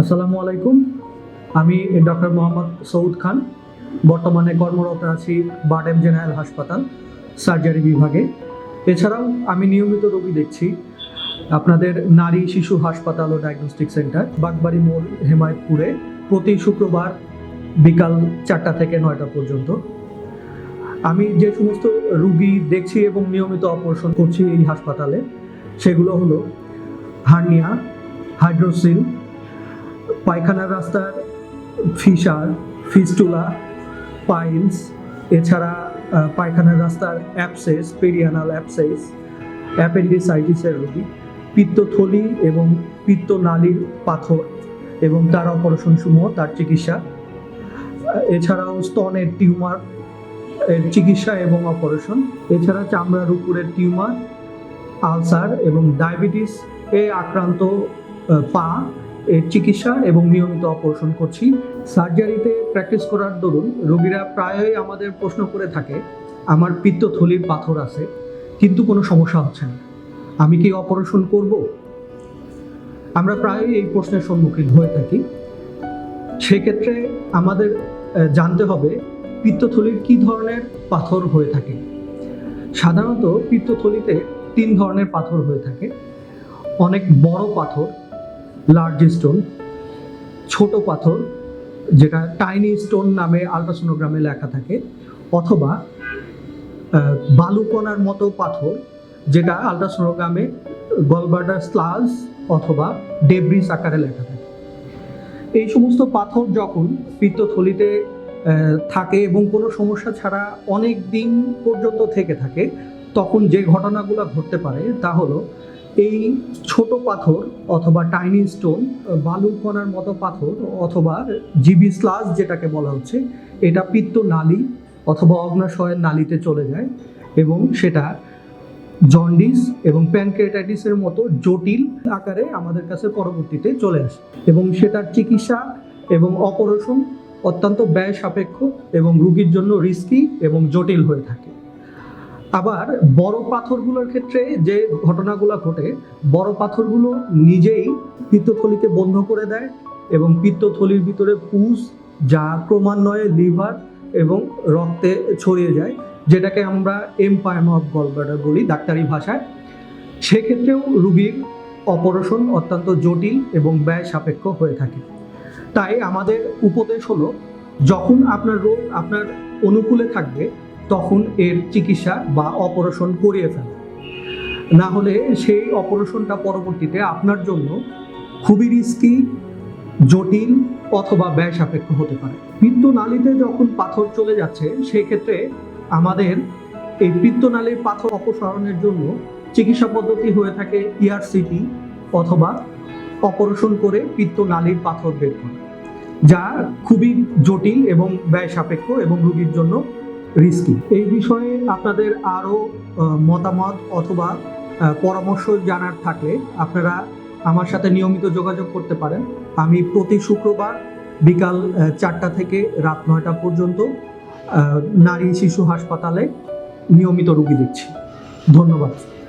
আসসালামু আলাইকুম। আমি ডক্টর মোহাম্মদ সৌদ খান, বর্তমানে কর্মরত আছি বাডেম জেনারেল হাসপাতাল, সার্জারি বিভাগে। এছাড়াও আমি নিয়মিত রোগী দেখছি। আপনাদের নারী শিশু হাসপাতাল ও ডায়াগনস্টিক সেন্টার বাগবাড়ি মোড়, হেমায়তপুরে প্রতি শুক্রবার বিকাল চারটা থেকে নয়টা পর্যন্ত। আমি যে সমস্ত রুগী দেখছি এবং নিয়মিত অপারেশন করছি এই হাসপাতালে, সেগুলো হলো হার্নিয়া, হাইড্রোসিল পায়খানার রাস্তার ফিশার, ফিস্টুলা, পাইলস, এছাড়া পায়খানার রাস্তার অ্যাপসেস, পেরিয়ানাল অ্যাপসেস, অ্যাপেন্ডিসাইটিসের রোগী, পিত্তথলি এবং পিত্তনালীর পাথর এবং তার অপারেশন সমূহ, তার চিকিৎসা। এছাড়াও স্তনের টিউমার এর চিকিৎসা এবং অপারেশন। এছাড়া চামড়ার উপরের টিউমার, আলসার এবং ডায়াবেটিস, এ আক্রান্ত পা এর চিকিৎসা এবং নিয়মিত অপারেশন করছি। সার্জারিতে প্র্যাকটিস করার দরুন রোগীরা প্রায়ই আমাদের প্রশ্ন করে থাকে, আমার পিত্তথলির পাথর আছে, কিন্তু কোনো সমস্যা হচ্ছে না। আমি কি অপারেশন করব? আমরা প্রায়ই এই প্রশ্নের সম্মুখীন হয়ে থাকি। সেক্ষেত্রে আমাদের জানতে হবে পিত্তথলির কি ধরনের পাথর হয়ে থাকে। সাধারণত পিত্তথলিতে তিন ধরনের পাথর হয়ে থাকে। অনেক বড় পাথর লার্জ স্টোন ছোট পাথর, যেটা টাইনি স্টোন নামে আলট্রাসোনোগ্রামে লেখা থাকে, অথবা বালুকণার মতো পাথর, যেটা আলট্রাসোনোগ্রামে গলবার্ডার স্লাস অথবা ডেব্রিস আকারে লেখা থাকে। এই সমস্ত পাথর যখন পিত্তথলিতে থাকে এবং কোনো সমস্যা ছাড়া অনেক দিন পর্যন্ত থেকে থাকে, তখন যে ঘটনাগুলো ঘটতে পারে তা হলো এই ছোট পাথর অথবা টাইনি স্টোন বালুর কণার মতো পাথর অথবা জিবি স্লাস যেটাকে বলা হচ্ছে, এটা পিত্ত নালী অথবা অগ্নাশয়ের নালীতে চলে যায় এবং সেটা জন্ডিস এবং প্যানক্রেটাইটিসের মতো জটিল আকারে আমাদের কাছে পরবর্তীতে চলে আসে এবং সেটার চিকিৎসা এবং অপারেশন অত্যন্ত ব্যয় সাপেক্ষ এবং রুগীর জন্য রিস্কি এবং জটিল হয়ে থাকে। আবার বড় পাথরগুলোর ক্ষেত্রে যে ঘটনাগুলো ঘটে, বড় পাথরগুলো নিজেই পিত্তথলিকে বন্ধ করে দেয় এবং পিত্তথলির ভিতরে পুষ, যা ক্রমান্বয়ে লিভার এবং রক্তে ছড়িয়ে যায়, যেটাকে আমরা এমপায়াম অফ গলব্লাডার বলি ডাক্তারি ভাষায়। সেক্ষেত্রেও রুগীর অপারেশন অত্যন্ত জটিল এবং ব্যয় সাপেক্ষ হয়ে থাকে। তাই আমাদের উপদেশ হলো, যখন আপনার রোগ আপনার অনুকূলে থাকবে তখন এর চিকিৎসা বা অপারেশন করিয়ে ফেলা। না হলে সেই অপারেশনটা পরবর্তীতে আপনার জন্য খুবই রিস্কি জটিল অথবা ব্যয় সাপেক্ষ হতে পারে। পিত্তনালীতে যখন পাথর চলে যাচ্ছে, সেক্ষেত্রে আমাদের এই পিত্তনালীর পাথর অপসারণের জন্য চিকিৎসা পদ্ধতি হয়ে থাকে ইআরসিটি অথবা অপারেশন করে পিত্তনালীর পাথর বের করা, যা খুবই জটিল এবং ব্যয় সাপেক্ষ এবং রোগীর জন্য রিস্কি এই বিষয়ে আপনাদের আরও মতামত অথবা পরামর্শ জানার থাকলে আপনারা আমার সাথে নিয়মিত যোগাযোগ করতে পারেন। আমি প্রতি শুক্রবার বিকাল চারটা থেকে রাত নয়টা পর্যন্ত নারী শিশু হাসপাতালে নিয়মিত রুগী দিচ্ছি ধন্যবাদ।